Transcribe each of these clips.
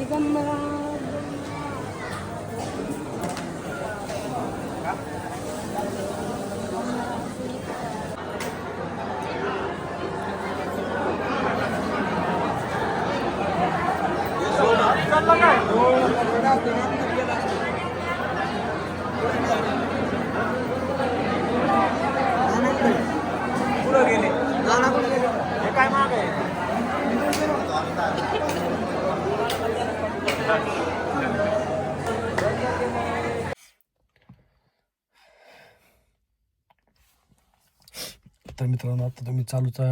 이것만 तर मित्रांनो आता तुम्ही चालूचा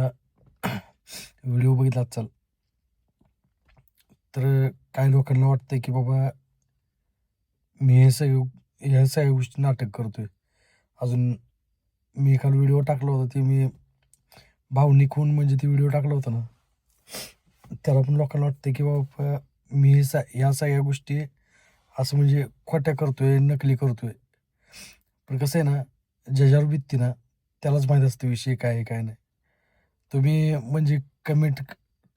व्हिडिओ बघितला चाल. तर काही लोकांना वाटतं की बाबा मी हे सगळे ह्या सगळ्या गोष्टी नाटक करतोय. अजून मी काल व्हिडिओ टाकला होता ते मी भावनिक होऊन म्हणजे ते व्हिडिओ टाकला होता ना त्याला पण लोकांना वाटतं की बाबा मी हे सा ह्या सगळ्या गोष्टी असं म्हणजे खोट्या करतोय नकली करतोय. पण कसं आहे ना ज्याच्यावर बित्ती ना त्यालाच माहीत असते विषय काय आहे काय नाही. तुम्ही म्हणजे कमेंट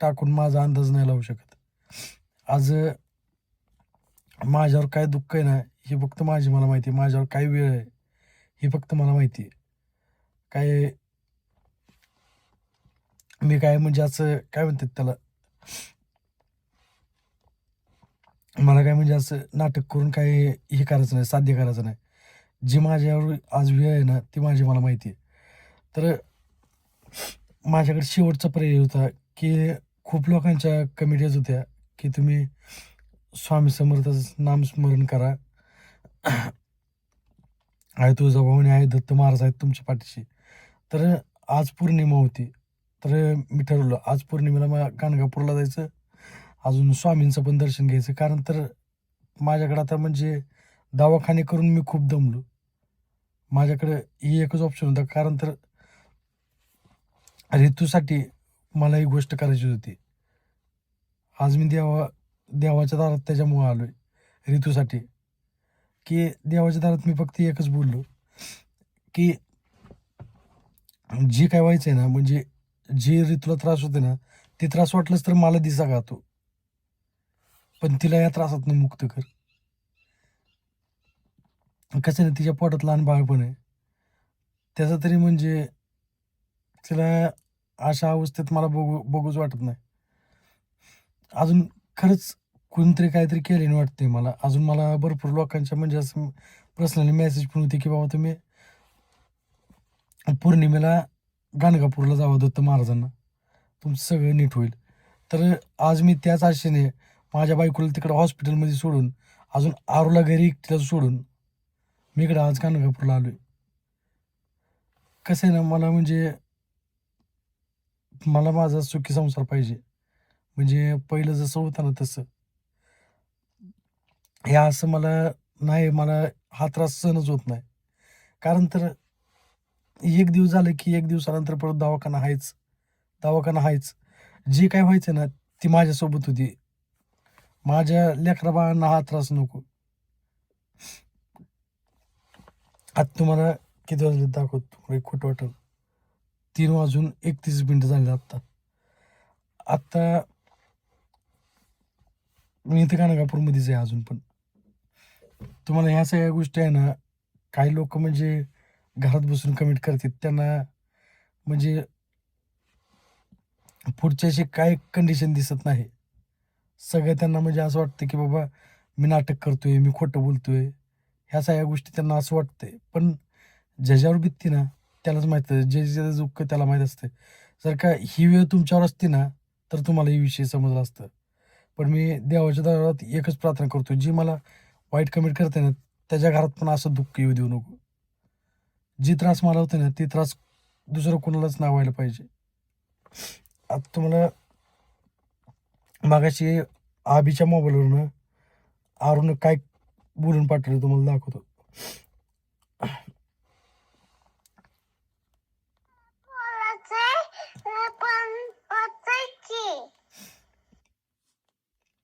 टाकून माझा अंदाज नाही लावू शकत. आज माझ्यावर काय दुःख आहे ना हे फक्त माझी मला माहिती आहे. माझ्यावर काय वेळ आहे हे फक्त मला माहिती आहे. काय मी काय म्हणजे असं काय म्हणतात त्याला? मला काय म्हणजे असं नाटक करून काय हे करायचं नाही साध्य करायचं नाही. जी माझ्यावर आज वेळ आहे ना ती माझी मला माहिती आहे. तर माझ्याकडे शेवटचा पर्याय होता की खूप लोकांच्या कमिटीज होत्या की तुम्ही स्वामी समर्थाचं नामस्मरण करा. आहे तुळजाभवानी आहे दत्त महाराज आहेत तुमच्या पाठीशी. तर आज पौर्णिमा होती. तर मी ठरवलं आज पौर्णिमेला मला गाणगापूरला जायचं. अजून स्वामींचं पण दर्शन घ्यायचं. कारण तर माझ्याकडे आता म्हणजे दवाखाने करून मी खूप दमलो. माझ्याकडे ही एकच ऑप्शन होता. कारण तर ऋतूसाठी मला ही गोष्ट करायची होती. आज मी देवा देवाच्या दारात त्याच्यामुळे आलोय ऋतूसाठी की देवाच्या दारात मी फक्त एकच बोललो की जी काय व्हायचं आहे ना म्हणजे जे ऋतूला त्रास होते ना ते त्रास वाटलंच तर मला दिसा गातो. पण तिला या त्रासातनं मुक्त कर. कसं आहे ना तिच्या पोटात लहान बाळ पण आहे. त्याचं तरी म्हणजे तिला अशा अवस्थेत मला बघू बघूच वाटत नाही. अजून खरंच कोणतरी काहीतरी केले वाटते मला. अजून मला भरपूर लोकांच्या म्हणजे असं पर्सनली मेसेज पण होते की बाबा तुम्ही पौर्णिमेला गाणगापूरला जावं दत्त महाराजांना. तुमचं सगळं नीट होईल. तर आज मी त्याच आशेने माझ्या बायकोला तिकडं हॉस्पिटलमध्ये सोडून अजून आरूला घरी एकटीला सोडून मी इकडं आज गाणगापूरला आहे कसं आहे ना मला म्हणजे मला माझा सुखी संसार पाहिजे. म्हणजे पहिलं जसं होतं ना तसं. हे असं मला नाही मला हा त्रास सहनच होत नाही. कारण तर एक दिवस झालं की एक दिवसानंतर परत दवाखाना आहेच दवाखाना आहेच जे काय व्हायचं ना ती माझ्यासोबत होती. माझ्या लेकराबाळांना हा त्रास नको. आता तुम्हाला किती वाजले दाखवतो तुम्हाला एक खोटं वाटेल. तीन वाजून एकतीस मिनिटं झाले आत्ता. आत्ता मी इथे गाणगापूरमध्येच आहे अजून पण. तुम्हाला ह्या सगळ्या गोष्टी आहे ना काही लोक म्हणजे घरात बसून कमेंट करतात. त्यांना म्हणजे पुढच्याशी काय कंडिशन दिसत नाही. सगळं त्यांना म्हणजे असं वाटतं की बाबा मी नाटक करतोय मी खोटं बोलतोय. ह्या सगळ्या गोष्टी त्यांना असं वाटतंय. पण ज्याच्यावर बित्ती ना त्यालाच माहीत आहे जे ज्याचं दुःख त्याला माहीत असतं. जर का ही वेळ तुमच्यावर असते ना तर तुम्हाला ही विषय समजला असतं. पण मी देवाच्या दारात एकच प्रार्थना करतो जी मला वाईट कमेंट करते ना त्याच्या घरात पण असं दुःख येऊ देऊ नको. जी त्रास मला होते ना ती त्रास दुसरं कोणालाच ना व्हायला पाहिजे. आता तुम्हाला मागाशी आबीच्या मोबाईलवरनं आरून काय बोलून पाठवलं तुम्हाला दाखवतो हे बघा अरे पप्पा मला बोलायचंय मला पण वाचायची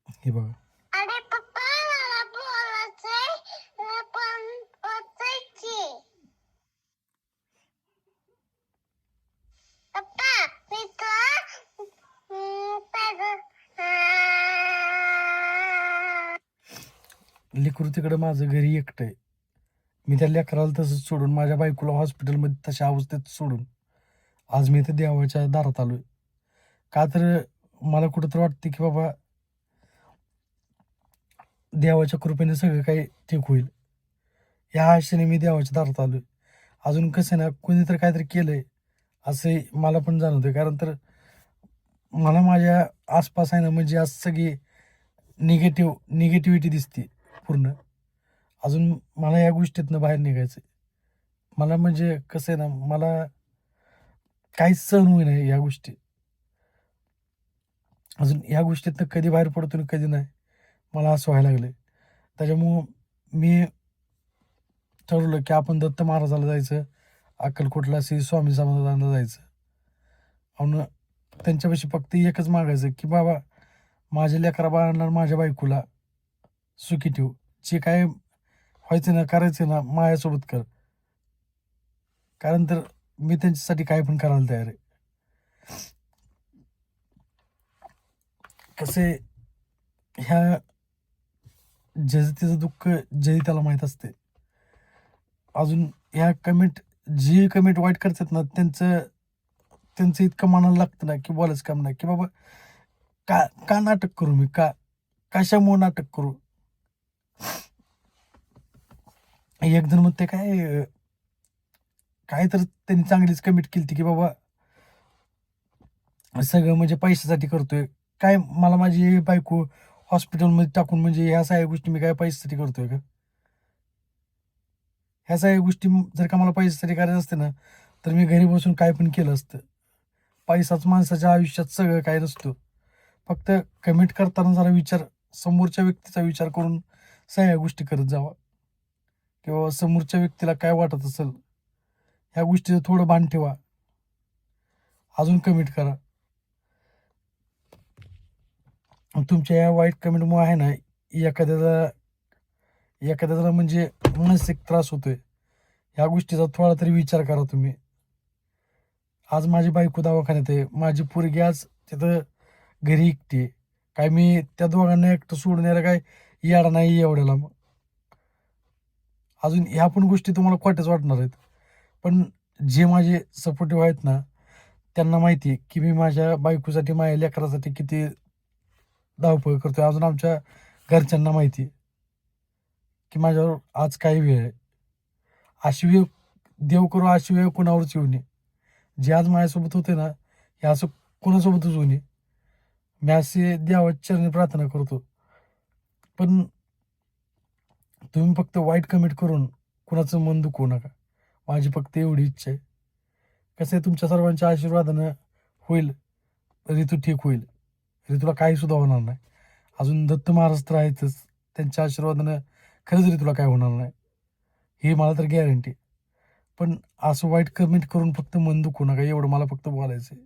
पप्पा मी का लेकरू तिकडं माझं घरी एकटं आहे. मी त्या लेकराला तसंच सोडून माझ्या बायकोला हॉस्पिटलमध्ये तशा अवस्थेत सोडून आज मी इथे देवाच्या दारात आलोय. का तर मला कुठं तर वाटते की बाबा देवाच्या कृपेने सगळं काही ठीक होईल. या आशेने मी देवाच्या दारात आलो अजून कसं आहे ना कोणी तर काहीतरी केलंय असे मला पण जाणवतंय. कारण तर मला माझ्या आसपास आहे ना म्हणजे आज सगळी निगेटिव्ह निगेटिव्हिटी दिसते पूर्ण. अजून मला या गोष्टीतनं बाहेर निघायचं मला म्हणजे कसं आहे ना मला काहीच सहन होई नाही या गोष्टी. अजून या गोष्टीतनं कधी बाहेर पडतो आणि कधी नाही. मला असं व्हायला लागलं त्याच्यामुळं मी ठरवलं की आपण दत्त महाराजाला जायचं अक्कलकोटला श्री स्वामी समाधानाला जायचं. आणि त्यांच्यापाशी फक्त एकच मागायचं की बाबा माझ्या लेकरा बाळांना माझ्या बायकोला सुखी ठेव. जे काय व्हायचं ना करायचं ना माझ्यासोबत कर. कारण तर मी त्यांच्यासाठी काय पण करायला तयार आहे. कसे ह्या जनतेचं दुःख जयिताला माहीत असते. अजून ह्या कमेंट जे कमेंट वाईट करतात ना त्यांचं त्यांचं इतकं मनाला लागतं ना की बोलायचं काम नाही की बाबा का का नाटक करू मी? का कशामुळे नाटक करू? एक जण म्हणते काय काय तर त्यांनी चांगलीच कमिट केली की बाबा सगळं म्हणजे पैशासाठी करतोय. काय मला माझी बायको हॉस्पिटलमध्ये टाकून म्हणजे ह्या सगळ्या गोष्टी मी काय पैशासाठी करतोय का? ह्या सगळ्या गोष्टी जर का मला पैशासाठी करायचं असते ना तर मी घरी बसून काय पण केलं असतं. पैसाच माणसाच्या आयुष्यात सगळं काय नसतो. फक्त कमेंट करताना जरा विचार समोरच्या व्यक्तीचा विचार करून सगळ्या गोष्टी करत जावा. किंवा समोरच्या व्यक्तीला काय वाटत असेल ह्या गोष्टीचं थोडं भान ठेवा. अजून कमेंट करा. तुमच्या या वाईट कमेंटमुळे आहे ना एखाद्याला एखाद्याला म्हणजे मानसिक त्रास होतोय. ह्या गोष्टीचा थोडा तरी विचार करा तुम्ही. आज माझी बायको दवाखान्यात आहे. माझी पोरगी आज तिथं घरी एकटी काय मी त्या दोघांना एकटं सोडून यायला काय येडा नाही एवढ्याला मग. अजून ह्या पण गोष्टी तुम्हाला खोट्याच वाटणार आहेत. पण जे माझे सपोर्टिव्ह आहेत ना त्यांना माहिती आहे की मी माझ्या बायकोसाठी माझ्या लेकरासाठी किती धावपळ आहे अजून आमच्या घरच्यांना माहिती आहे की माझ्यावर आज काही वेळ आहे. अशी वेळ देव करू अशी वेळ कोणावरच येऊ नये. जे आज माझ्यासोबत होते ना हे असं कोणासोबतच होऊ नये. मी असे देवाच्या चरणी प्रार्थना करतो. पण तुम्ही फक्त वाईट कमेंट करून कुणाचं मन दुखवू नका. माझी फक्त एवढी इच्छा आहे. कसं आहे तुमच्या सर्वांच्या आशीर्वादानं होईल. ऋतू ठीक होईल. म्हणजे ऋतूला काही सुद्धा होणार नाही. अजून दत्त महाराज तर आहेतच. त्यांच्या आशीर्वादानं खरंच तुला काय होणार नाही. हे मला तर गॅरंटी पण असं वाईट कमेंट करून फक्त मन दुखू नका. एवढं मला फक्त बोलायचं आहे